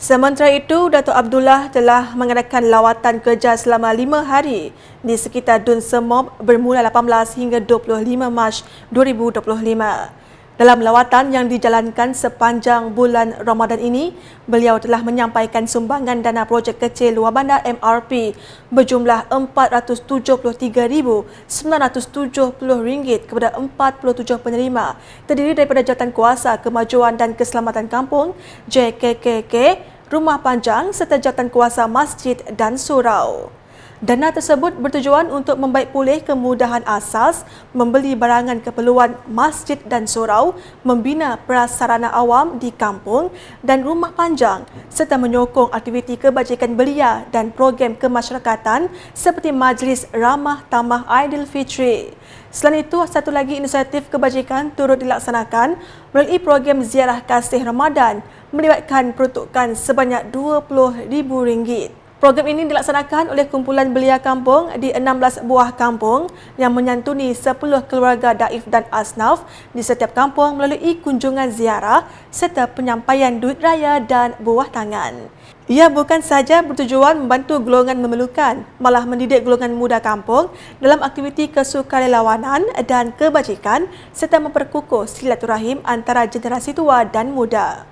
Sementara itu, Datuk Abdullah telah mengadakan lawatan kerja selama lima hari di sekitar Dun Semob bermula 18 hingga 25 Mac 2025. Dalam lawatan yang dijalankan sepanjang bulan Ramadan ini, beliau telah menyampaikan sumbangan dana projek kecil luar bandar MRP berjumlah RM473,970 kepada 47 penerima terdiri daripada Jawatan Kuasa Kemajuan dan Keselamatan Kampung JKKK, Rumah Panjang serta Jawatan Kuasa Masjid dan Surau. Dana tersebut bertujuan untuk membaik pulih kemudahan asas, membeli barangan keperluan masjid dan surau, membina prasarana awam di kampung dan rumah panjang serta menyokong aktiviti kebajikan belia dan program kemasyarakatan seperti Majlis Ramah Tamah Aidilfitri. Selain itu, satu lagi inisiatif kebajikan turut dilaksanakan melalui program Ziarah Kasih Ramadan melibatkan peruntukan sebanyak RM20,000. Program ini dilaksanakan oleh kumpulan belia kampung di 16 buah kampung yang menyantuni 10 keluarga daif dan asnaf di setiap kampung melalui kunjungan ziarah serta penyampaian duit raya dan buah tangan. Ia bukan sahaja bertujuan membantu golongan memerlukan, malah mendidik golongan muda kampung dalam aktiviti kesukarelawanan dan kebajikan serta memperkukuh silaturahim antara generasi tua dan muda.